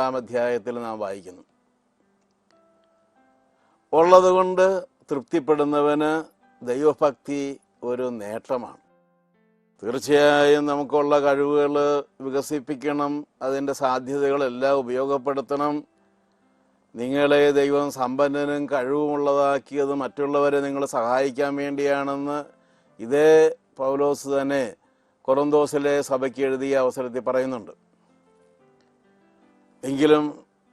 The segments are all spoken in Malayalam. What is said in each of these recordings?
ആം അധ്യായത്തിൽ നാം വായിക്കുന്നു. ഉള്ളതുകൊണ്ട് തൃപ്തിപ്പെടുന്നവന് ദൈവഭക്തി ഒരു നേട്ടമാണ്. തീർച്ചയായും നമുക്കുള്ള കഴിവുകൾ വികസിപ്പിക്കണം അതിന്റെ സാധ്യതകളെല്ലാം ഉപയോഗപ്പെടുത്തണം. നിങ്ങളെ ദൈവം സമ്പന്നനും കഴിവുമുള്ളതാക്കിയത് മറ്റുള്ളവരെ നിങ്ങൾ സഹായിക്കാൻ വേണ്ടിയാണെന്ന് ഇതേ പൗലോസ് തന്നെ കൊറന്തോസിലെ സഭയ്ക്ക് എഴുതിയ അവസരത്തിൽ പറയുന്നുണ്ട്. എങ്കിലും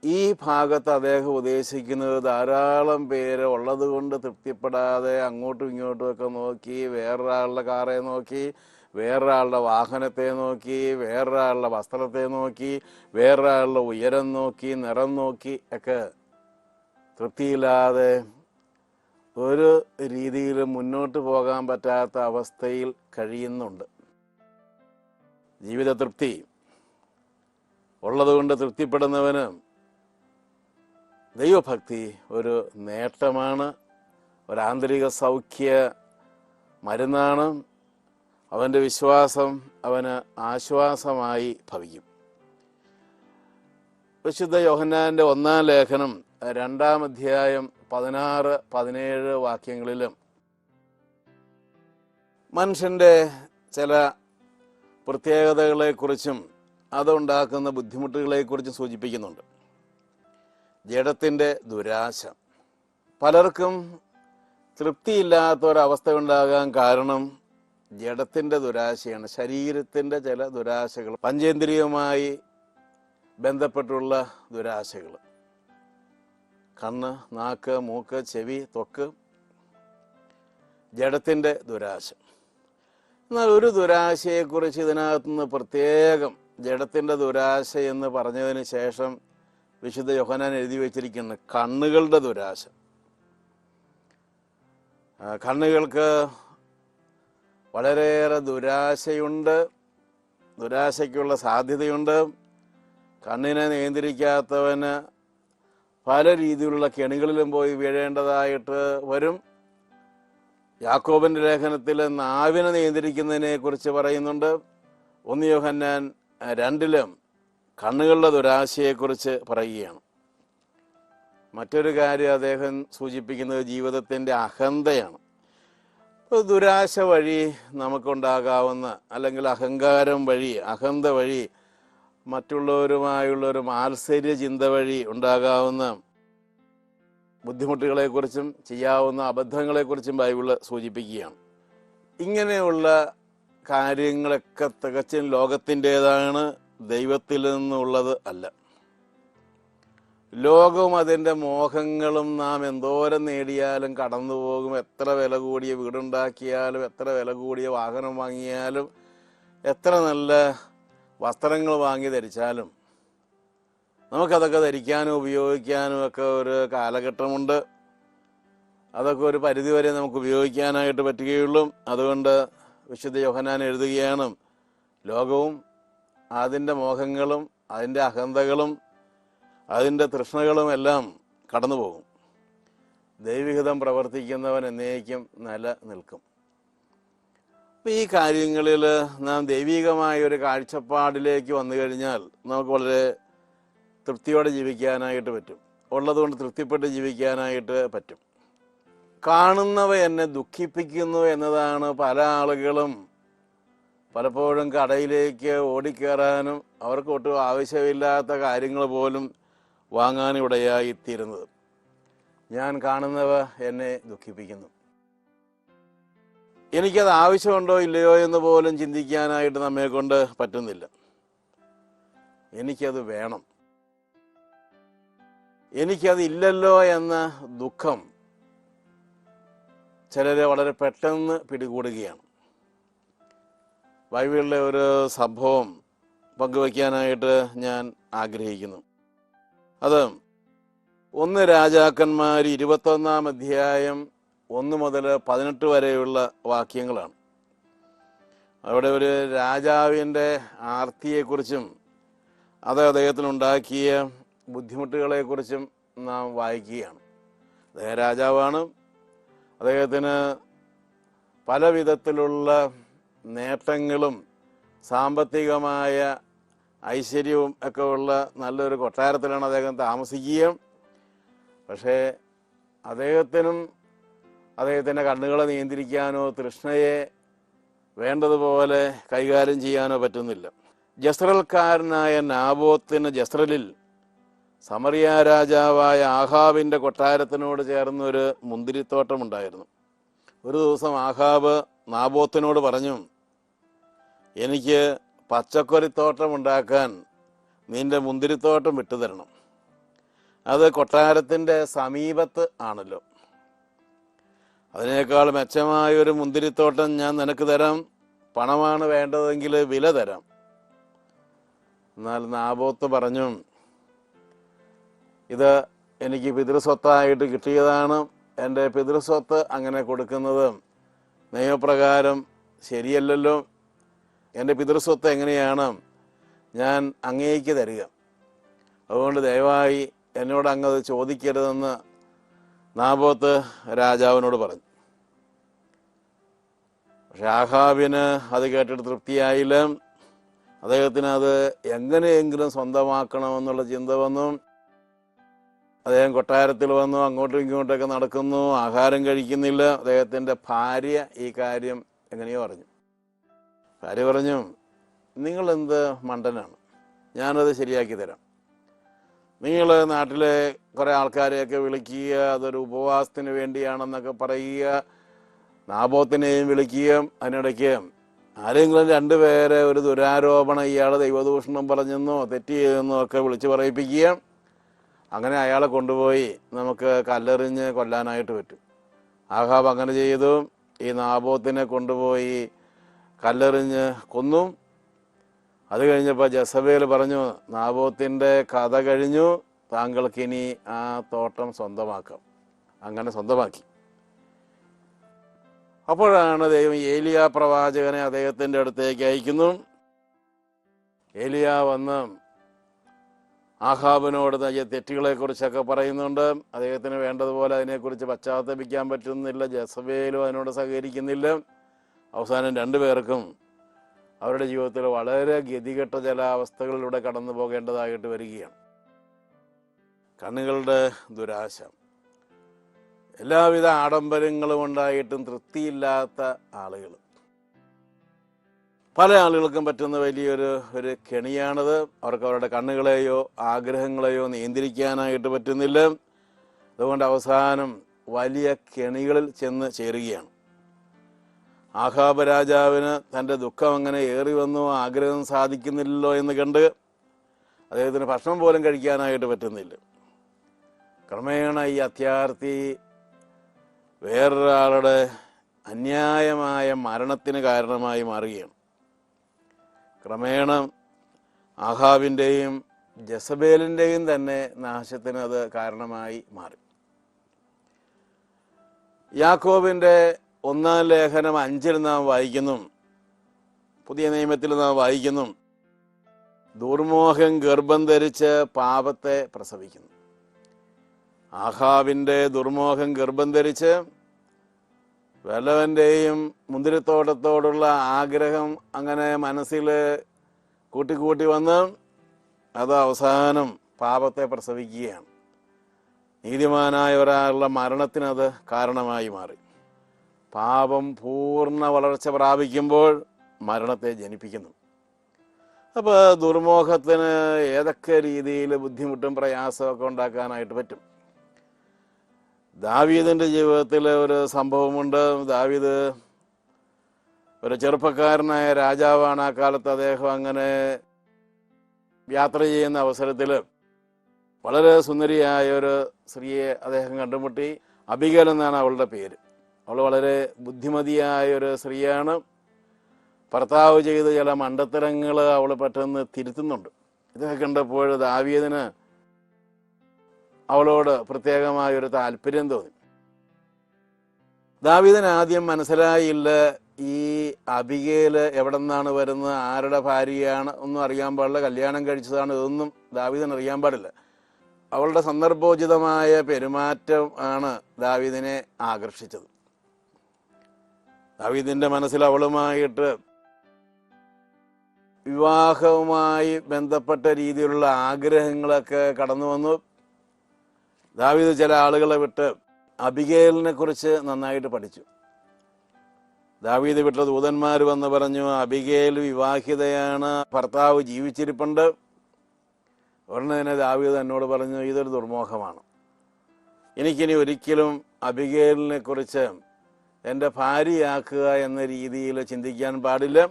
ഈ ഭാഗത്ത് അദ്ദേഹം ഉദ്ദേശിക്കുന്നത് ധാരാളം പേര് ഉള്ളത് കൊണ്ട് തൃപ്തിപ്പെടാതെ അങ്ങോട്ടും ഇങ്ങോട്ടും ഒക്കെ നോക്കി വേറൊരാളുടെ കാറെ നോക്കി വേറൊരാളുടെ വാഹനത്തെ നോക്കി വേറൊരാളുടെ വസ്ത്രത്തെ നോക്കി വേറൊരാളുടെ ഉയരം നോക്കി നിറം നോക്കി ഒക്കെ തൃപ്തിയില്ലാതെ ഒരു രീതിയിൽ മുന്നോട്ട് പോകാൻ പറ്റാത്ത അവസ്ഥയിൽ കഴിയുന്നുണ്ട്. ജീവിത തൃപ്തി. ഉള്ളതുകൊണ്ട് തൃപ്തിപ്പെടുന്നവന് ദൈവഭക്തി ഒരു നേട്ടമാണ് ഒരു ആന്തരിക സൗഖ്യ മരുന്നാണ്. അവന്റെ വിശ്വാസം അവന് ആശ്വാസമായി ഭവിക്കും. വിശുദ്ധ യോഹന്നാന്റെ ഒന്നാം ലേഖനം രണ്ടാം അധ്യായം പതിനാറ് പതിനേഴ് വാക്യങ്ങളിലും മനുഷ്യന്റെ ചില പ്രത്യേകതകളെക്കുറിച്ചും അതുണ്ടാക്കുന്ന ബുദ്ധിമുട്ടുകളെക്കുറിച്ച് സൂചിപ്പിക്കുന്നുണ്ട്. ജഡത്തിന്റെ ദുരാശ. പലർക്കും തൃപ്തിയില്ലാത്ത ഒരവസ്ഥ ഉണ്ടാകാൻ കാരണം ജഡത്തിന്റെ ദുരാശയാണ്. ശരീരത്തിന്റെ ചില ദുരാശകൾ പഞ്ചേന്ദ്രിയവുമായി ബന്ധപ്പെട്ടുള്ള ദുരാശകൾ. കണ്ണ് നാക്ക് മൂക്ക് ചെവി തൊക്ക് ജഡത്തിന്റെ ദുരാശ. എന്നാൽ ഒരു ദുരാശയെക്കുറിച്ച് ഇതിനകത്തുനിന്ന് പ്രത്യേകം ജഡത്തിന്റെ ദുരാശ എന്ന് പറഞ്ഞതിന് ശേഷം വിശുദ്ധ യോഹനാൻ എഴുതി വച്ചിരിക്കുന്ന കണ്ണുകളുടെ ദുരാശ. കണ്ണുകൾക്ക് വളരെയേറെ ദുരാശയുണ്ട് ദുരാശയ്ക്കുള്ള സാധ്യതയുണ്ട്. കണ്ണിനെ നിയന്ത്രിക്കാത്തവന് പല രീതിയിലുള്ള കെണികളിലും പോയി വീഴേണ്ടതായിട്ട് വരും. യാക്കോബിന്റെ ലേഖനത്തിൽ നാവിനെ നിയന്ത്രിക്കുന്നതിനെ കുറിച്ച് പറയുന്നുണ്ട്. ഒന്ന് യോഹന്നാൻ രണ്ടിലും കണ്ണുകളുടെ ദുരാശയെക്കുറിച്ച് പറയുകയാണ്. മറ്റൊരു കാര്യം അദ്ദേഹം സൂചിപ്പിക്കുന്നത് ജീവിതത്തിന്റെ അഹന്തയാണ്. ദുരാശ വഴി നമുക്കുണ്ടാകാവുന്ന അല്ലെങ്കിൽ അഹങ്കാരം വഴി അഹന്ത വഴി മറ്റുള്ളവരുമായുള്ള ഒരു മാത്സര്യ ചിന്ത വഴി ഉണ്ടാകാവുന്ന ബുദ്ധിമുട്ടുകളെക്കുറിച്ചും ചെയ്യാവുന്ന അബദ്ധങ്ങളെക്കുറിച്ചും ബൈബിൾ സൂചിപ്പിക്കുകയാണ്. ഇങ്ങനെയുള്ള കാര്യങ്ങളൊക്കെ തികച്ചും ലോകത്തിന്റെതാണ് ദൈവത്തിൽ നിന്നുള്ളത് അല്ല. ലോകവും അതിന്റെ മോഹങ്ങളും നാം എന്തോരം നേടിയാലും കടന്നു പോകും എത്ര വില കൂടിയ വീടുണ്ടാക്കിയാലും എത്ര വില കൂടിയ വാഹനം വാങ്ങിയാലും എത്ര നല്ല വസ്ത്രങ്ങൾ വാങ്ങി ധരിച്ചാലും. നമുക്കതൊക്കെ ധരിക്കാനും ഉപയോഗിക്കാനും ഒക്കെ ഒരു കാലഘട്ടമുണ്ട്. അതൊക്കെ ഒരു പരിധിവരെ നമുക്ക് ഉപയോഗിക്കാനായിട്ട് പറ്റുകയുള്ളൂ. അതുകൊണ്ട് വിശുദ്ധ യോഹനാൻ എഴുതുകയാണ് ലോകവും അതിന്റെ മോഹങ്ങളും അതിന്റെ അഹന്തകളും അതിന്റെ തൃഷ്ണകളും എല്ലാം കടന്നു പോകും ദൈവിഹിതം പ്രവർത്തിക്കുന്നവൻ എന്നേക്കും നില നിൽക്കും അപ്പം ഈ കാര്യങ്ങളിൽ നാം ദൈവികമായ ഒരു കാഴ്ചപ്പാടിലേക്ക് വന്നു കഴിഞ്ഞാൽ നമുക്ക് വളരെ തൃപ്തിയോടെ ജീവിക്കാനായിട്ട് പറ്റും. ഉള്ളതുകൊണ്ട് തൃപ്തിപ്പെട്ട് ജീവിക്കാനായിട്ട് പറ്റും. കാണുന്നവ എന്നെ ദുഃഖിപ്പിക്കുന്നു എന്നതാണ് പല ആളുകളും പലപ്പോഴും കടയിലേക്ക് ഓടിക്കേറാനും അവർക്ക് ഒട്ടും ആവശ്യമില്ലാത്ത കാര്യങ്ങൾ പോലും വാങ്ങാനിടയായിത്തീരുന്നത്. ഞാൻ കാണുന്നവ എന്നെ ദുഃഖിപ്പിക്കുന്നു. എനിക്കത് ആവശ്യമുണ്ടോ ഇല്ലയോ എന്ന് പോലും ചിന്തിക്കാനായിട്ട് നമ്മെ കൊണ്ട് പറ്റുന്നില്ല. എനിക്കത് വേണം. എനിക്കത് ഇല്ലല്ലോ എന്ന ദുഃഖം ചിലരെ വളരെ പെട്ടെന്ന് പിടികൂടുകയാണ്. ബൈബിളിലെ ഒരു സംഭവം പങ്കുവയ്ക്കാനായിട്ട് ഞാൻ ആഗ്രഹിക്കുന്നു. അത് ഒന്ന് രാജാക്കന്മാർ ഇരുപത്തൊന്നാം അധ്യായം ഒന്ന് മുതൽ പതിനെട്ട് വരെയുള്ള വാക്യങ്ങളാണ്. അവിടെ ഒരു രാജാവിന്റെ ആർത്തിയെക്കുറിച്ചും അത് അദ്ദേഹത്തിനുണ്ടാക്കിയ ബുദ്ധിമുട്ടുകളെക്കുറിച്ചും നാം വായിക്കുകയാണ്. അദ്ദേഹം രാജാവാണ് അദ്ദേഹത്തിന് പല വിധത്തിലുള്ള നേട്ടങ്ങളും സാമ്പത്തികമായ ഐശ്വര്യവും ഒക്കെ ഉള്ള നല്ലൊരു കൊട്ടാരത്തിലാണ് അദ്ദേഹം താമസിക്കുകയും പക്ഷേ അദ്ദേഹത്തിനും അദ്ദേഹത്തിന്റെ കണ്ണുകളെ നിയന്ത്രിക്കാനോ തൃഷ്ണയെ വേണ്ടതുപോലെ കൈകാര്യം ചെയ്യാനോ പറ്റുന്നില്ല. ജസ്രൽക്കാരനായ നാബോത്തിന് ജസ്രലിൽ സമറിയ രാജാവായ ആഹാബിന്റെ കൊട്ടാരത്തിനോട് ചേർന്നൊരു മുന്തിരിത്തോട്ടമുണ്ടായിരുന്നു ഒരു ദിവസം ആഹാബ് നാബോത്തിനോട് പറഞ്ഞു എനിക്ക് പച്ചക്കൊരിത്തോട്ടം ഉണ്ടാക്കാൻ നിന്റെ മുന്തിരിത്തോട്ടം വിട്ടുതരണം. അത് കൊട്ടാരത്തിന്റെ സമീപത്ത് ആണല്ലോ. അതിനേക്കാൾ മെച്ചമായ ഒരു മുന്തിരിത്തോട്ടം ഞാൻ നിനക്ക് തരാം. പണമാണ് വേണ്ടതെങ്കിൽ വില തരാം. എന്നാൽ നാബോത്ത് പറഞ്ഞു ഇത് എനിക്ക് പിതൃസ്വത്തായിട്ട് കിട്ടിയതാണ്. എന്റെ പിതൃസ്വത്ത് അങ്ങനെ കൊടുക്കുന്നത് നിയമപ്രകാരം ശരിയല്ലല്ലോ. എന്റെ പിതൃസ്വത്ത് എങ്ങനെയാണ് ഞാൻ അങ്ങേക്ക് തരിക? അതുകൊണ്ട് ദയവായി എന്നോട് അങ്ങത് ചോദിക്കരുതെന്ന് നാബോത്ത് രാജാവിനോട് പറഞ്ഞു. പക്ഷെ ആഹാബിന് അത് കേട്ടിട്ട് തൃപ്തിയായില്ല. അദ്ദേഹത്തിന് അത് എങ്ങനെയെങ്കിലും സ്വന്തമാക്കണമെന്നുള്ള ചിന്ത വന്നു. അദ്ദേഹം കൊട്ടാരത്തിൽ വന്നു അങ്ങോട്ടും ഇങ്ങോട്ടൊക്കെ നടക്കുന്നു ആഹാരം കഴിക്കുന്നില്ല. അദ്ദേഹത്തിന്റെ ഭാര്യ ഈ കാര്യം എങ്ങനെയോ പറഞ്ഞു. ഭാര്യ പറഞ്ഞു നിങ്ങളെന്ത് മണ്ടനാണ്? ഞാനത് ശരിയാക്കി തരാം. നിങ്ങൾ നാട്ടിലെ കുറേ ആൾക്കാരെയൊക്കെ വിളിക്കുക അതൊരു ഉപവാസത്തിന് വേണ്ടിയാണെന്നൊക്കെ പറയുക നാബോത്തിനെയും വിളിക്കുകയും അതിനിടയ്ക്ക് ആരെങ്കിലും രണ്ടുപേരെ ഒരു ദുരാരോപണം ഇയാൾ ദൈവദൂഷണം പറഞ്ഞെന്നോ തെറ്റ് ചെയ്തെന്നോ ഒക്കെ വിളിച്ച് പറയിപ്പിക്കുകയും അങ്ങനെ അയാളെ കൊണ്ടുപോയി നമുക്ക് കല്ലെറിഞ്ഞ് കൊല്ലാനായിട്ട് പറ്റും. ആഹാബ് അങ്ങനെ ചെയ്തു. ഈ നാബോത്തിനെ കൊണ്ടുപോയി കല്ലെറിഞ്ഞ് കൊന്നു. അത് കഴിഞ്ഞപ്പോൾ ജസബേൽ പറഞ്ഞു നാബോത്തിന്റെ കഥ കഴിഞ്ഞു. താങ്കൾക്ക് ഇനി ആ തോട്ടം സ്വന്തമാക്കാം. അങ്ങനെ സ്വന്തമാക്കി. അപ്പോഴാണ് ദൈവം ഏലിയ പ്രവാചകനെ അദ്ദേഹത്തിന്റെ അടുത്തേക്ക് അയക്കുന്നു. ഏലിയ വന്ന് ആഹാബിനോട് തെറ്റുകളെക്കുറിച്ചൊക്കെ പറയുന്നുണ്ട്. അദ്ദേഹത്തിന് വേണ്ടതുപോലെ അതിനെക്കുറിച്ച് പശ്ചാത്തപിക്കാൻ പറ്റുന്നില്ല. ജസബേലും അതിനോട് സഹകരിക്കുന്നില്ല. അവസാനം രണ്ടുപേർക്കും അവരുടെ ജീവിതത്തിൽ വളരെ ഗതികെട്ട ചില അവസ്ഥകളിലൂടെ കടന്നു പോകേണ്ടതായിട്ട് വരികയാണ്. കണ്ണുകളുടെ ദുരാശ. എല്ലാവിധ ആഡംബരങ്ങളും ഉണ്ടായിട്ടും തൃപ്തിയില്ലാത്ത ആളുകൾ പല ആളുകൾക്കും പറ്റുന്ന വലിയൊരു ഒരു കെണിയാണത്. അവർക്ക് അവരുടെ കണ്ണുകളെയോ ആഗ്രഹങ്ങളെയോ നിയന്ത്രിക്കാനായിട്ട് പറ്റുന്നില്ല. അതുകൊണ്ട് അവസാനം വലിയ കെണികളിൽ ചെന്ന് ചേരുകയാണ്. ആഹാബ രാജാവിന് തന്റെ ദുഃഖം അങ്ങനെ ഏറി വന്നു ആഗ്രഹം സാധിക്കുന്നില്ലല്ലോ എന്ന് കണ്ട് അദ്ദേഹത്തിന് ഭക്ഷണം പോലും കഴിക്കാനായിട്ട് പറ്റുന്നില്ല. ക്രമേണ ഈ അത്യാർത്ഥി വേറൊരാളുടെ അന്യായമായ മരണത്തിന് കാരണമായി മാറുകയാണ്. ക്രമേണ ആഹാബിന്റെയും ജസബേലിന്റെയും തന്നെ നാശത്തിന് അത് കാരണമായി മാറി. യാക്കോബിന്റെ ഒന്നാം ലേഖനം അഞ്ചിൽ നാം വായിക്കുന്നു. പുതിയ നിയമത്തിൽ നാം വായിക്കുന്നു. ദുർമോഹം ഗർഭം ധരിച്ച് പാപത്തെ പ്രസവിക്കുന്നു. ആഹാവിന്റെ ദുർമോഹം ഗർഭം ധരിച്ച് വല്ലവന്റെയും മുന്തിരിത്തോട്ടത്തോടുള്ള ആഗ്രഹം അങ്ങനെ മനസ്സിൽ കൂട്ടിക്കൂട്ടി വന്ന് അത് അവസാനം പാപത്തെ പ്രസവിക്കുകയാണ്. നീതിമാനായ ഒരാളുടെ മരണത്തിനത് കാരണമായി മാറി. പാപം പൂർണ വളർച്ച പ്രാപിക്കുമ്പോൾ മരണത്തെ ജനിപ്പിക്കുന്നു. അപ്പോൾ ദുർമോഹത്തിന് ഏതൊക്കെ രീതിയിൽ ബുദ്ധിമുട്ടും പ്രയാസമൊക്കെ ഉണ്ടാക്കാനായിട്ട് പറ്റും? ദാവീദിന്റെ ജീവിതത്തിൽ ഒരു സംഭവമുണ്ട്. ദാവീദ് ഒരു ചെറുപ്പക്കാരനായ രാജാവാണ് ആ കാലത്ത് അദ്ദേഹം അങ്ങനെ യാത്ര ചെയ്യുന്ന അവസരത്തിൽ വളരെ സുന്ദരിയായ ഒരു സ്ത്രീയെ അദ്ദേഹം കണ്ടുമുട്ടി. അബികൽ എന്നാണ് അവളുടെ പേര്. അവൾ വളരെ ബുദ്ധിമതിയായ ഒരു സ്ത്രീയാണ്. ഭർത്താവ് ചെയ്ത ചില മണ്ടത്തരങ്ങൾ അവൾ പെട്ടെന്ന് തിരുത്തുന്നുണ്ട്. ഇതൊക്കെ കണ്ടപ്പോൾ ദാവീദിന് അവളോട് പ്രത്യേകമായ ഒരു താല്പര്യം തോന്നി. ദാവീദന് ആദ്യം മനസ്സിലായില്ല ഈ അബികേൽ എവിടെ നിന്നാണ് വരുന്നത് ആരുടെ ഭാര്യയാണ് ഒന്നും അറിയാൻ പാടില്ല കല്യാണം കഴിച്ചതാണ് ഇതൊന്നും ദാവിദൻ അറിയാൻ പാടില്ല. അവളുടെ സന്ദർഭോചിതമായ പെരുമാറ്റം ആണ് ദാവീദിനെ ആകർഷിച്ചത്. ദാവീദിന്റെ മനസ്സിൽ അവളുമായിട്ട് വിവാഹവുമായി ബന്ധപ്പെട്ട രീതിയിലുള്ള ആഗ്രഹങ്ങളൊക്കെ കടന്നു വന്നു. ദാവീദ് ചില ആളുകളെ വിട്ട് അബിഗേലിനെ കുറിച്ച് നന്നായിട്ട് പഠിച്ചു. ദാവീദ് വിട്ട ദൂതന്മാർ വന്ന് പറഞ്ഞു അബിഗേൽ വിവാഹിതയാണ് ഭർത്താവ് ജീവിച്ചിരിപ്പുണ്ട്. ഉടനെ തന്നെ ദാവീദ് എന്നോട് പറഞ്ഞു ഇതൊരു ദുർമോഹമാണ്. എനിക്കിനി ഒരിക്കലും അബിഗേലിനെ കുറിച്ച് എന്റെ ഭാര്യയാക്കുക എന്ന രീതിയിൽ ചിന്തിക്കാൻ പാടില്ല.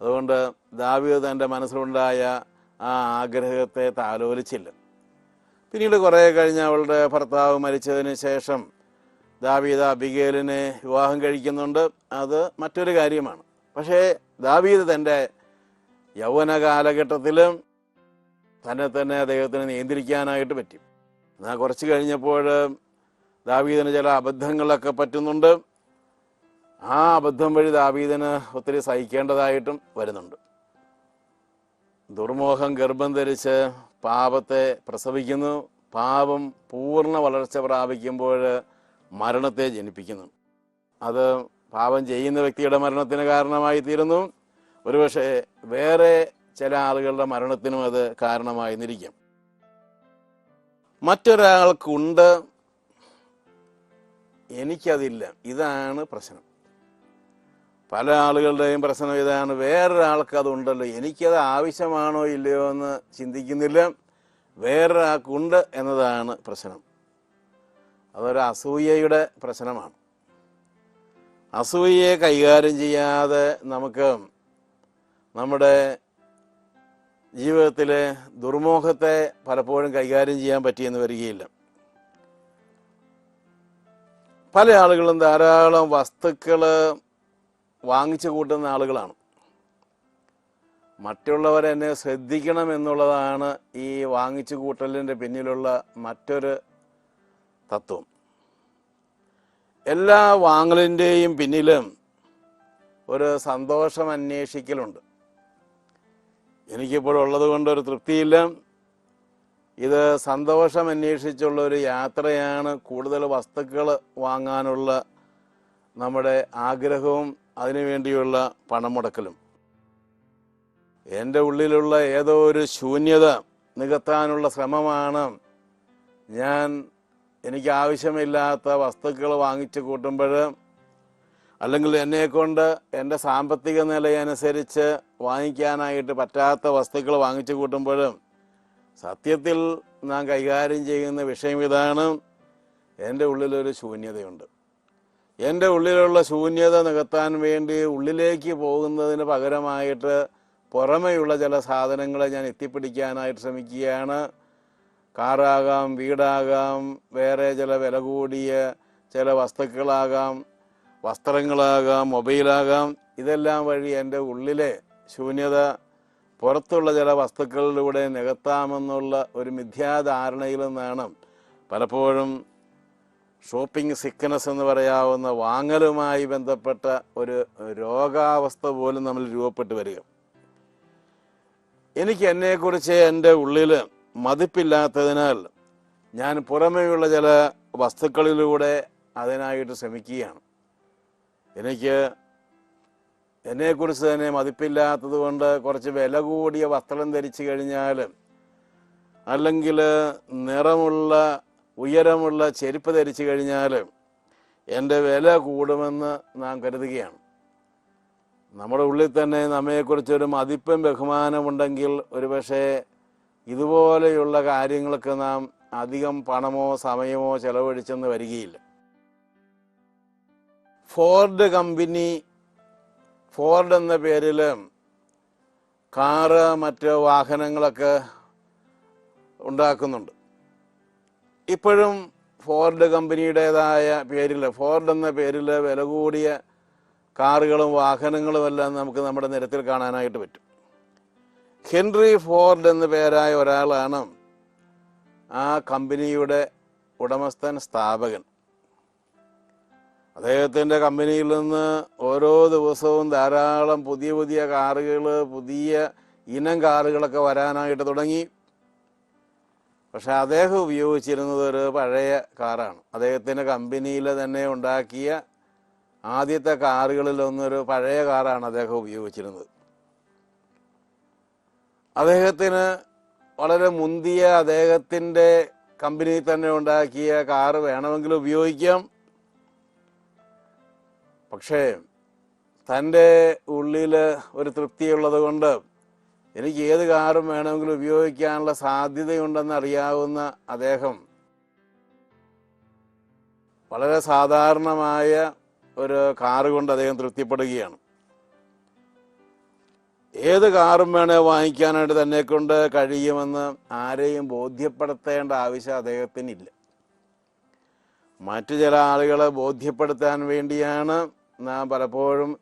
അതുകൊണ്ട് ദാവീദ് എന്റെ മനസ്സിലുണ്ടായ ആ ആഗ്രഹത്തെ താലോലിച്ചില്ല. പിന്നീട് കുറേ കഴിഞ്ഞ് അവളുടെ ഭർത്താവ് മരിച്ചതിന് ശേഷം ദാവീദ് അബിഗേലിനെ വിവാഹം കഴിക്കുന്നുണ്ട്. അത് മറ്റൊരു കാര്യമാണ്. പക്ഷേ ദാവീദ് തന്റെ യൗവന കാലഘട്ടത്തിലും തന്നെ തന്നെ അദ്ദേഹത്തിന് നിയന്ത്രിക്കാനായിട്ട് പറ്റി. എന്നാൽ കുറച്ച് കഴിഞ്ഞപ്പോൾ ദാവീദിന് ചില അബദ്ധങ്ങളൊക്കെ പറ്റുന്നുണ്ട്. ആ അബദ്ധം വഴി ദാവീദിന് ഒത്തിരി സഹിക്കേണ്ടതായിട്ടും വരുന്നുണ്ട്. ദുർമോഹം ഗർഭം ധരിച്ച് പാപത്തെ പ്രസവിക്കുന്നു. പാപം പൂർണ വളർച്ച പ്രാപിക്കുമ്പോൾ മരണത്തെ ജനിപ്പിക്കുന്നു. അത് പാപം ചെയ്യുന്ന വ്യക്തിയുടെ മരണത്തിന് കാരണമായി തീരുന്നു ഒരുപക്ഷെ വേറെ ചില ആളുകളുടെ മരണത്തിനും അത് കാരണമായി നിരിക്കും മറ്റൊരാൾക്കുണ്ട്. എനിക്കതില്ല. ഇതാണ് പ്രശ്നം. പല ആളുകളുടെയും പ്രശ്നം ഇതാണ്. വേറൊരാൾക്ക് അതുണ്ടല്ലോ. എനിക്കത് ആവശ്യമാണോ ഇല്ലയോ എന്ന് ചിന്തിക്കുന്നില്ല. വേറൊരാൾക്കുണ്ട് എന്നതാണ് പ്രശ്നം. അതൊരു അസൂയയുടെ പ്രശ്നമാണ്. അസൂയയെ കൈകാര്യം ചെയ്യാതെ നമുക്ക് നമ്മുടെ ജീവിതത്തിലെ ദുർമോഹത്തെ പലപ്പോഴും കൈകാര്യം ചെയ്യാൻ പറ്റിയെന്ന് വരികയില്ല. പല ആളുകളും ധാരാളം വസ്തുക്കൾ വാങ്ങിച്ചു കൂട്ടുന്ന ആളുകളാണ്. മറ്റുള്ളവരെന്നെ ശ്രദ്ധിക്കണം എന്നുള്ളതാണ് ഈ വാങ്ങിച്ചു കൂട്ടലിന്റെ പിന്നിലുള്ള മറ്റൊരു തത്വം. എല്ലാ വാങ്ങലിന്റെയും പിന്നിലും ഒരു സന്തോഷം അന്വേഷിക്കലുണ്ട്. എനിക്കിപ്പോൾ ഉള്ളത് കൊണ്ട് ഒരു തൃപ്തിയില്ല. ഇത് സന്തോഷം അന്വേഷിച്ചുള്ള ഒരു യാത്രയാണ് കൂടുതൽ വസ്തുക്കൾ വാങ്ങാനുള്ള നമ്മുടെ ആഗ്രഹവും അതിനുവേണ്ടിയുള്ള പണം മുടക്കലും എന്റെ ഉള്ളിലുള്ള ഏതോ ഒരു ശൂന്യത നികത്താനുള്ള ശ്രമമാണ് ഞാൻ എനിക്ക് ആവശ്യമില്ലാത്ത വസ്തുക്കൾ വാങ്ങിച്ചു കൂട്ടുമ്പോൾ അല്ലെങ്കിൽ എന്നെക്കൊണ്ട് എന്റെ സാമ്പത്തിക നിലയനുസരിച്ച് വാങ്ങിക്കാനായിട്ട് പറ്റാത്ത വസ്തുക്കൾ വാങ്ങിച്ചു കൂട്ടുമ്പോഴും സത്യത്തിൽ നാം കൈകാര്യം ചെയ്യുന്ന വിഷയം ഇതാണ്. എന്റെ ഉള്ളിലൊരു ശൂന്യതയുണ്ട്. എന്റെ ഉള്ളിലുള്ള ശൂന്യത നികത്താൻ വേണ്ടി ഉള്ളിലേക്ക് പോകുന്നതിന് പകരമായിട്ട് പുറമെയുള്ള ചില സാധനങ്ങളെ ഞാൻ എത്തിപ്പിടിക്കാനായിട്ട് ശ്രമിക്കുകയാണ്. കാറാകാം വീടാകാം വേറെ ചില വില കൂടിയ ചില വസ്തുക്കളാകാം വസ്ത്രങ്ങളാകാം മൊബൈലാകാം. ഇതെല്ലാം വഴി എന്റെ ഉള്ളിലെ ശൂന്യത പുറത്തുള്ള ചില വസ്തുക്കളിലൂടെ നികത്താമെന്നുള്ള ഒരു മിഥ്യാധാരണയിൽ നിന്നാണ് പലപ്പോഴും ഷോപ്പിംഗ് സിക്നസ് എന്ന് പറയാവുന്ന വാങ്ങലുമായി ബന്ധപ്പെട്ട ഒരു രോഗാവസ്ഥ പോലും നമ്മൾ രൂപപ്പെട്ടു വരിക. എനിക്ക് എന്നെക്കുറിച്ച് എന്റെ ഉള്ളിൽ മതിപ്പില്ലാത്തതിനാൽ ഞാൻ പുറമേയുള്ള ചില വസ്തുക്കളിലൂടെ അതിനായിട്ട് ശ്രമിക്കുകയാണ്. എനിക്ക് എന്നെക്കുറിച്ച് തന്നെ മതിപ്പില്ലാത്തത് കൊണ്ട് കുറച്ച് വില കൂടിയ വസ്ത്രം ധരിച്ചു കഴിഞ്ഞാൽ അല്ലെങ്കിൽ നിറമുള്ള ഉയരമുള്ള ചെരുപ്പ് ധരിച്ചു കഴിഞ്ഞാൽ എന്റെ വില കൂടുമെന്ന് നാം കരുതുകയാണ്. നമ്മുടെ ഉള്ളിൽ തന്നെ നമ്മയെക്കുറിച്ചൊരു മതിപ്പും ബഹുമാനമുണ്ടെങ്കിൽ ഒരുപക്ഷെ ഇതുപോലെയുള്ള കാര്യങ്ങൾക്ക് നാം അധികം പണമോ സമയമോ ചെലവഴിച്ചെന്ന് വരികയില്ല. ഫോർഡ് കമ്പനി ഫോർഡ് എന്ന പേരിൽ കാറ് മറ്റ് വാഹനങ്ങളൊക്കെ ഉണ്ടാക്കുന്നുണ്ട്. ഇപ്പോഴും ഫോർഡ് കമ്പനിയുടേതായ പേരിൽ ഫോർഡ് എന്ന പേരിൽ വില കൂടിയ കാറുകളും വാഹനങ്ങളും എല്ലാം നമുക്ക് നമ്മുടെ നിരത്തിൽ കാണാനായിട്ട് പറ്റും. ഹെൻറി ഫോർഡ് എന്ന പേരായ ഒരാളാണ് ആ കമ്പനിയുടെ ഉടമസ്ഥൻ സ്ഥാപകൻ. അദ്ദേഹത്തിന്റെ കമ്പനിയിൽ നിന്ന് ഓരോ ദിവസവും ധാരാളം പുതിയ പുതിയ കാറുകൾ പുതിയ ഇനം കാറുകളൊക്കെ വരാനായിട്ട് തുടങ്ങി. പക്ഷെ അദ്ദേഹം ഉപയോഗിച്ചിരുന്നത് ഒരു പഴയ കാറാണ്. അദ്ദേഹത്തിന്റെ കമ്പനിയിൽ തന്നെ ഉണ്ടാക്കിയ ആദ്യത്തെ കാറുകളിൽ ഒന്നൊരു പഴയ കാറാണ് അദ്ദേഹം ഉപയോഗിച്ചിരുന്നത്. അദ്ദേഹത്തിന് വളരെ മുന്തിയ അദ്ദേഹത്തിന്റെ കമ്പനിയിൽ തന്നെ ഉണ്ടാക്കിയ കാറ് വേണമെങ്കിൽ ഉപയോഗിക്കാം. പക്ഷേ തന്റെ ഉള്ളിൽ ഒരു തൃപ്തിയുള്ളത് കൊണ്ട് എനിക്ക് ഏത് കാറും വേണമെങ്കിലും ഉപയോഗിക്കാനുള്ള സാധ്യതയുണ്ടെന്ന് അറിയാവുന്ന അദ്ദേഹം വളരെ സാധാരണമായ ഒരു കാറ് കൊണ്ട് അദ്ദേഹം തൃപ്തിപ്പെടുകയാണ്. ഏത് കാറും വേണേ വാങ്ങിക്കാനായിട്ട് തന്നെ കൊണ്ട് കഴിയുമെന്ന് ആരെയും ബോധ്യപ്പെടുത്തേണ്ട ആവശ്യം അദ്ദേഹത്തിനില്ല. മറ്റു ചില ആളുകളെ ബോധ്യപ്പെടുത്താൻ വേണ്ടിയാണ് നാം പലപ്പോഴും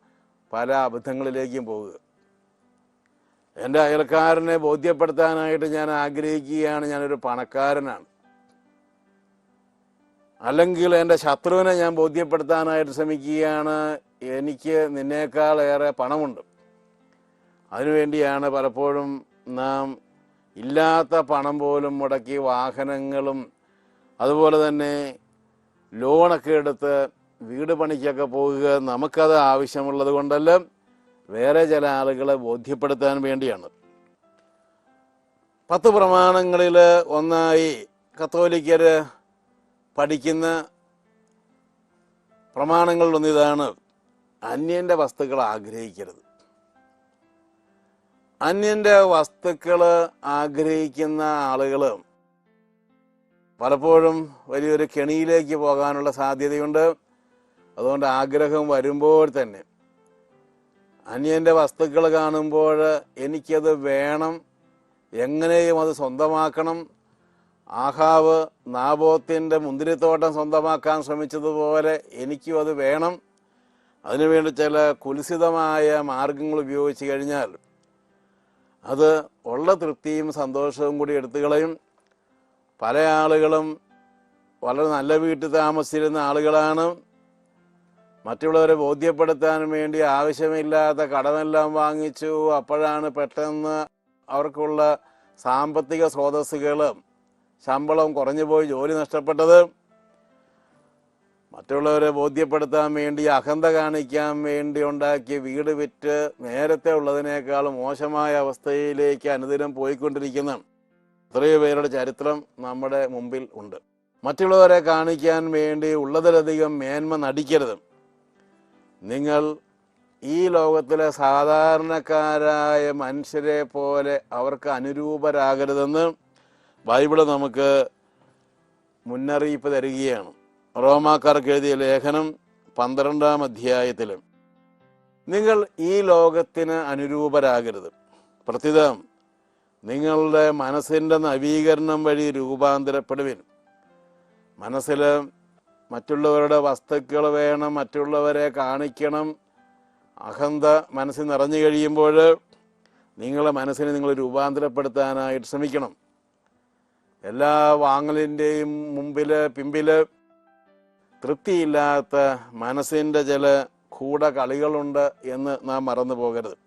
പല അബദ്ധങ്ങളിലേക്കും പോവുക എന്റെ അയൽക്കാരനെ ബോധ്യപ്പെടുത്താനായിട്ട് ഞാൻ ആഗ്രഹിക്കുകയാണ്. ഞാനൊരു പണക്കാരനാണ്. അല്ലെങ്കിൽ എന്റെ ശത്രുവിനെ ഞാൻ ബോധ്യപ്പെടുത്താനായിട്ട് ശ്രമിക്കുകയാണ്. എനിക്ക് നിന്നേക്കാൾ ഏറെ പണമുണ്ട്. അതിനുവേണ്ടിയാണ് പലപ്പോഴും നാം ഇല്ലാത്ത പണം പോലും മുടക്കി വാഹനങ്ങളും അതുപോലെ തന്നെ ലോണൊക്കെ എടുത്ത് വീട് പണിക്കൊക്കെ പോകുക. നമുക്കത് ആവശ്യമുള്ളത് കൊണ്ടല്ല. വേറെ ചില ആളുകളെ ബോധ്യപ്പെടുത്താൻ വേണ്ടിയാണ്. പത്ത് പ്രമാണങ്ങളിൽ ഒന്നായി കത്തോലിക്കർ പഠിക്കുന്ന പ്രമാണങ്ങളിലൊന്ന് ഇതാണ്. അന്യന്റെ വസ്തുക്കൾ ആഗ്രഹിക്കരുത്. അന്യന്റെ വസ്തുക്കൾ ആഗ്രഹിക്കുന്ന ആളുകൾ പലപ്പോഴും വലിയൊരു കെണിയിലേക്ക് പോകാനുള്ള സാധ്യതയുണ്ട്. അതുകൊണ്ട് ആഗ്രഹം വരുമ്പോൾ തന്നെ അന്യന്റെ വസ്തുക്കൾ കാണുമ്പോൾ എനിക്കത് വേണം. എങ്ങനെയും അത് സ്വന്തമാക്കണം. ആഹാവ് നാബോത്തിന്റെ മുന്തിരിത്തോട്ടം സ്വന്തമാക്കാൻ ശ്രമിച്ചതുപോലെ എനിക്കും അത് വേണം. അതിനുവേണ്ടി ചില കുലുസിതമായ മാർഗങ്ങൾ ഉപയോഗിച്ച് കഴിഞ്ഞാൽ അത് ഉള്ള തൃപ്തിയും സന്തോഷവും കൂടി എടുത്തു കളയും. പല ആളുകളും വളരെ നല്ല വീട്ടിൽ താമസിച്ചിരുന്ന ആളുകളാണ്. മറ്റുള്ളവരെ ബോധ്യപ്പെടുത്താൻ വേണ്ടി ആവശ്യമില്ലാത്ത കടമെല്ലാം വാങ്ങിച്ചു. അപ്പോഴാണ് പെട്ടെന്ന് അവർക്കുള്ള സാമ്പത്തിക സ്രോതസ്സുകളും ശമ്പളവും കുറഞ്ഞു പോയി ജോലി നഷ്ടപ്പെട്ടത്. മറ്റുള്ളവരെ ബോധ്യപ്പെടുത്താൻ വേണ്ടി അഹന്ത കാണിക്കാൻ വേണ്ടി ഉണ്ടാക്കിയ വീട് വിറ്റ് നേരത്തെ ഉള്ളതിനേക്കാൾ മോശമായ അവസ്ഥയിലേക്ക് അനുദിനം പോയിക്കൊണ്ടിരിക്കുന്ന. എത്രയോ പേരുടെ ചരിത്രം നമ്മുടെ മുമ്പിൽ ഉണ്ട്. മറ്റുള്ളവരെ കാണിക്കാൻ വേണ്ടി ഉള്ളതിലധികം മേന്മ നടിക്കരുത്. നിങ്ങൾ ഈ ലോകത്തിലെ സാധാരണക്കാരായ മനുഷ്യരെ പോലെ അവർക്ക് അനുരൂപരാകരുതെന്ന് ബൈബിൾ നമുക്ക് മുന്നറിയിപ്പ് തരികയാണ്. റോമാക്കാർക്ക് എഴുതിയ ലേഖനം പന്ത്രണ്ടാം അധ്യായത്തിൽ നിങ്ങൾ ഈ ലോകത്തിന് അനുരൂപരാകരുത്. പ്രത്യുതം നിങ്ങളുടെ മനസ്സിന്റെ നവീകരണം വഴി രൂപാന്തരപ്പെടുവിൻ. മനസ്സിൽ മറ്റുള്ളവരുടെ വസ്തുക്കൾ വേണം മറ്റുള്ളവരെ കാണിക്കണം. അഹന്ത മനസ്സിൽ നിറഞ്ഞു കഴിയുമ്പോൾ നിങ്ങളുടെ മനസ്സിനെ നിങ്ങൾ രൂപാന്തരപ്പെടുത്താനായിട്ട് ശ്രമിക്കണം. എല്ലാ വാങ്ങലിന്റെയും മുമ്പിൽ പിമ്പിൽ തൃപ്തിയില്ലാത്ത മനസ്സിന്റെ ചില കൂട കളികളുണ്ട് എന്ന് നാം മറന്നു പോകരുത്.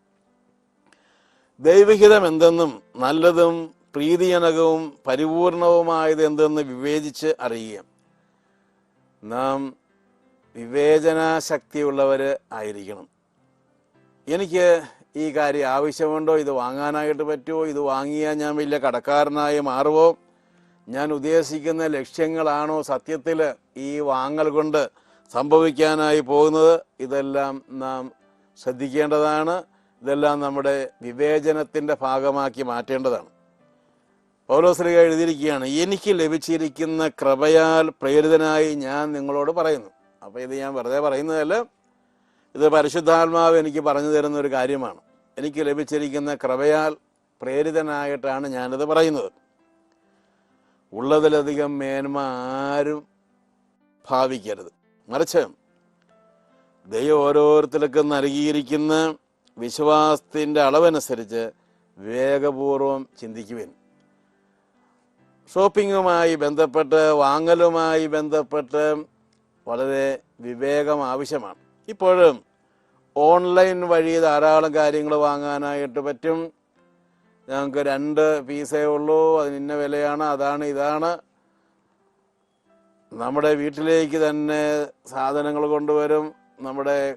ദൈവഹിതം എന്തെന്നും നല്ലതും പ്രീതിജനകവും പരിപൂർണവുമായത് എന്തെന്ന് വിവേചിച്ച് അറിയുക. നാം വിവേചനാശക്തിയുള്ളവർ ആയിരിക്കണം. എനിക്ക് ഈ കാര്യം ആവശ്യമുണ്ടോ? ഇത് വാങ്ങാനായിട്ട് പറ്റുമോ? ഇത് വാങ്ങിയാൽ ഞാൻ വലിയ കടക്കാരനായി മാറുമോ? ഞാൻ ഉദ്ദേശിക്കുന്ന ലക്ഷ്യങ്ങളാണോ സത്യത്തിൽ ഈ വാങ്ങൽ കൊണ്ട് സംഭവിക്കാനായി പോകുന്നത്? ഇതെല്ലാം നാം ശ്രദ്ധിക്കേണ്ടതാണ്. ഇതെല്ലാം നമ്മുടെ വിവേചനത്തിന്റെ ഭാഗമാക്കി മാറ്റേണ്ടതാണ്. പൗലോസ്ലിക എഴുതിയിരിക്കുകയാണ് എനിക്ക് ലഭിച്ചിരിക്കുന്ന കൃപയാൽ പ്രേരിതനായി ഞാൻ നിങ്ങളോട് പറയുന്നു. അപ്പോൾ ഇത് ഞാൻ വെറുതെ പറയുന്നതല്ല ഇത് പരിശുദ്ധാത്മാവ് എനിക്ക് പറഞ്ഞു തരുന്ന ഒരു കാര്യമാണ്. എനിക്ക് ലഭിച്ചിരിക്കുന്ന കൃപയാൽ പ്രേരിതനായിട്ടാണ് ഞാനിത് പറയുന്നത്. ഉള്ളതിലധികം മേന്മ ആരും ഭാവിക്കരുത്. മറിച്ച് ദൈവം ഓരോരുത്തർക്കും നൽകിയിരിക്കുന്ന വിശ്വാസത്തിന്റെ അളവനുസരിച്ച് വേഗപൂർവം ചിന്തിക്കുവിൻ. ഷോപ്പിങ്ങുമായി ബന്ധപ്പെട്ട് വാങ്ങലുമായി ബന്ധപ്പെട്ട് വളരെ വിവേകം ആവശ്യമാണ്. ഇപ്പോഴും ഓൺലൈൻ വഴി ധാരാളം കാര്യങ്ങൾ വാങ്ങാനായിട്ട് പറ്റും. ഞങ്ങൾക്ക് രണ്ട് പീസേ ഉള്ളൂ അതിന് ഇന്ന വിലയാണ് അതാണ് ഇതാണ്. നമ്മുടെ വീട്ടിലേക്ക് തന്നെ സാധനങ്ങൾ കൊണ്ടുവരും. നമ്മുടെ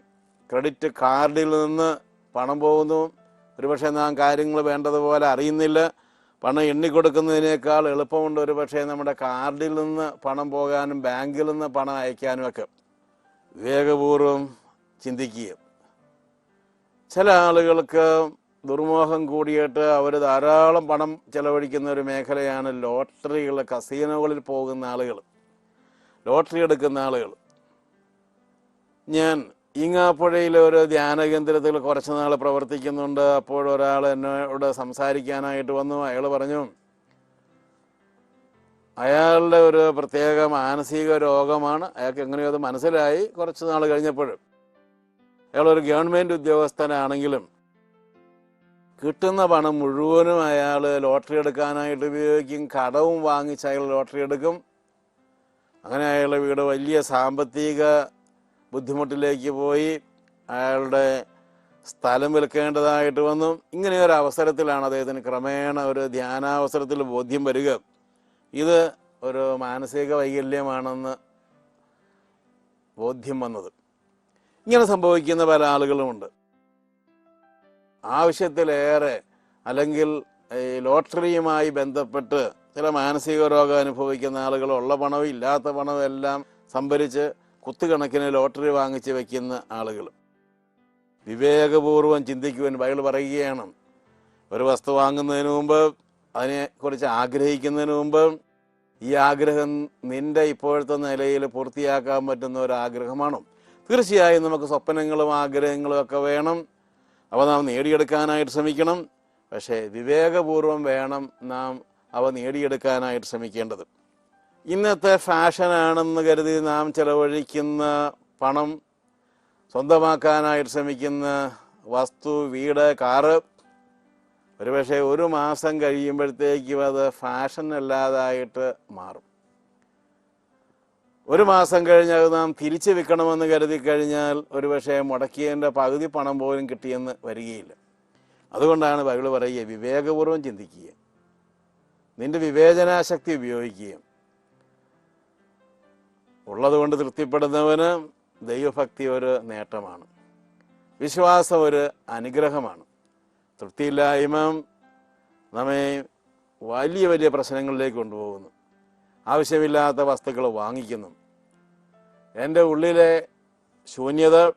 ക്രെഡിറ്റ് കാർഡിൽ നിന്ന് പണം പോകുന്നു. ഒരുപക്ഷെ നാം കാര്യങ്ങൾ വേണ്ടതുപോലെ അറിയുന്നില്ല. പണം എണ്ണിക്കൊടുക്കുന്നതിനേക്കാൾ എളുപ്പമുണ്ട് ഒരു പക്ഷേ നമ്മുടെ കാർഡിൽ നിന്ന് പണം പോകാനും ബാങ്കിൽ നിന്ന് പണം അയക്കാനും ഒക്കെ വിവേകപൂർവം ചിന്തിക്കുക ചില ആളുകൾക്ക് ദുർമോഹം കൂടിയിട്ട് അവർ ധാരാളം പണം ചെലവഴിക്കുന്ന ഒരു മേഖലയാണ് ലോട്ടറികൾ കസീനോകളിൽ പോകുന്ന ആളുകൾ ലോട്ടറി എടുക്കുന്ന ആളുകൾ. ഞാൻ ഈങ്ങാപ്പുഴയിലെ ഒരു ധ്യാന കേന്ദ്രത്തിൽ കുറച്ച് നാൾ പ്രവർത്തിക്കുന്നുണ്ട്. അപ്പോൾ ഒരാൾ എന്നോട് സംസാരിക്കാനായിട്ട് വന്നു. അയാൾ പറഞ്ഞു അയാളുടെ ഒരു പ്രത്യേക മാനസിക രോഗമാണ്. അയാൾക്ക് എങ്ങനെയോ അത് മനസ്സിലായി കുറച്ച് നാൾ കഴിഞ്ഞപ്പോഴും. അയാളൊരു ഗവൺമെന്റ് ഉദ്യോഗസ്ഥനാണെങ്കിലും കിട്ടുന്ന പണം മുഴുവനും അയാൾ ലോട്ടറി എടുക്കാനായിട്ട് ഉപയോഗിക്കും. കടവും വാങ്ങിച്ച് അയാൾ ലോട്ടറി എടുക്കും. അങ്ങനെ അയാളുടെ വീട് വലിയ സാമ്പത്തിക ബുദ്ധിമുട്ടിലേക്ക് പോയി അയാളുടെ സ്ഥലം വിൽക്കേണ്ടതായിട്ട് വന്നു. ഇങ്ങനെ ഒരു അവസരത്തിലാണ് അദ്ദേഹത്തിന് ക്രമേണ ഒരു ധ്യാനാവസരത്തിൽ ബോധ്യം വരിക. ഇത് ഒരു മാനസിക വൈകല്യമാണെന്ന് ബോധ്യം വന്നത്. ഇങ്ങനെ സംഭവിക്കുന്ന പല ആളുകളുമുണ്ട്. ആവശ്യത്തിലേറെ അല്ലെങ്കിൽ ഈ ലോട്ടറിയുമായി ബന്ധപ്പെട്ട് ചില മാനസിക രോഗം അനുഭവിക്കുന്ന ആളുകൾ ഉള്ള പണവും ഇല്ലാത്ത പണവും എല്ലാം സംഭരിച്ച് കുത്തുകണക്കിന് ലോട്ടറി വാങ്ങിച്ച് വയ്ക്കുന്ന ആളുകൾ. വിവേകപൂർവം ചിന്തിക്കുവാൻ ബൈബിൾ പറയുകയാണ്. ഒരു വസ്തു വാങ്ങുന്നതിന് മുമ്പ് അതിനെക്കുറിച്ച് ആഗ്രഹിക്കുന്നതിന് മുമ്പ് ഈ ആഗ്രഹം നിന്റെ ഇപ്പോഴത്തെ നിലയിൽ പൂർത്തിയാക്കാൻ പറ്റുന്ന ഒരു ആഗ്രഹമാണോ. തീർച്ചയായും നമുക്ക് സ്വപ്നങ്ങളും ആഗ്രഹങ്ങളും ഒക്കെ വേണം. അവ നാം നേടിയെടുക്കാനായിട്ട് ശ്രമിക്കണം. പക്ഷേ വിവേകപൂർവം വേണം നാം അവ നേടിയെടുക്കാനായിട്ട് ശ്രമിക്കേണ്ടത്. ഇന്നത്തെ ഫാഷനാണെന്ന് കരുതി നാം ചെലവഴിക്കുന്ന പണം സ്വന്തമാക്കാനായിട്ട് ശ്രമിക്കുന്ന വസ്തു വീട് കാറ് ഒരുപക്ഷെ ഒരു മാസം കഴിയുമ്പോഴത്തേക്കും അത് ഫാഷൻ അല്ലാതായിട്ട് മാറും. ഒരു മാസം കഴിഞ്ഞാൽ നാം തിരിച്ചു വിൽക്കണമെന്ന് കരുതി കഴിഞ്ഞാൽ ഒരുപക്ഷെ മുടക്കിയതിന്റെ പകുതി പണം പോലും കിട്ടിയെന്ന് വരികയില്ല. അതുകൊണ്ടാണ് ബൈബിൾ പറയുക വിവേകപൂർവം ചിന്തിക്കുക. നിന്റെ വിവേചനാശക്തി ഉപയോഗിക്കുകയും ഉള്ളതുകൊണ്ട് തൃപ്തിപ്പെടുന്നവന് ദൈവഭക്തി ഒരു നേട്ടമാണ്. വിശ്വാസം ഒരു അനുഗ്രഹമാണ്. തൃപ്തിയില്ലായ്മ നമ്മെ വലിയ വലിയ പ്രശ്നങ്ങളിലേക്ക് കൊണ്ടുപോകുന്നു. ആവശ്യമില്ലാത്ത വസ്തുക്കൾ വാങ്ങിക്കുന്നു. എന്റെ ഉള്ളിലെ ശൂന്യത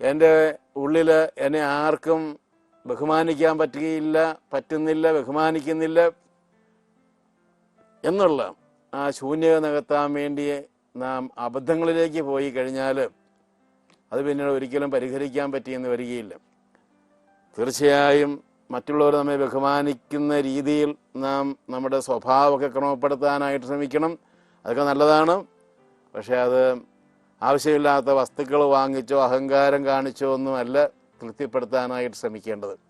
എന്റെ ഉള്ളിൽ എന്നെ ആർക്കും ബഹുമാനിക്കാൻ പറ്റുകയില്ല പറ്റുന്നില്ല ബഹുമാനിക്കുന്നില്ല എന്നുള്ള ആ ശൂന്യത നികത്താൻ വേണ്ടി നാം അബദ്ധങ്ങളിലേക്ക് പോയി കഴിഞ്ഞാൽ അത് പിന്നീട് ഒരിക്കലും പരിഹരിക്കാൻ പറ്റിയെന്ന് വരികയില്ല. തീർച്ചയായും മറ്റുള്ളവർ നമ്മെ ബഹുമാനിക്കുന്ന രീതിയിൽ നാം നമ്മുടെ സ്വഭാവമൊക്കെ ക്രമപ്പെടുത്താനായിട്ട് ശ്രമിക്കണം. അതൊക്കെ നല്ലതാണ്. പക്ഷേ അത് ആവശ്യമില്ലാത്ത വസ്തുക്കൾ വാങ്ങിച്ചോ അഹങ്കാരം കാണിച്ചോ ഒന്നുമല്ല തൃപ്തിപ്പെടുത്താനായിട്ട് ശ്രമിക്കേണ്ടത്.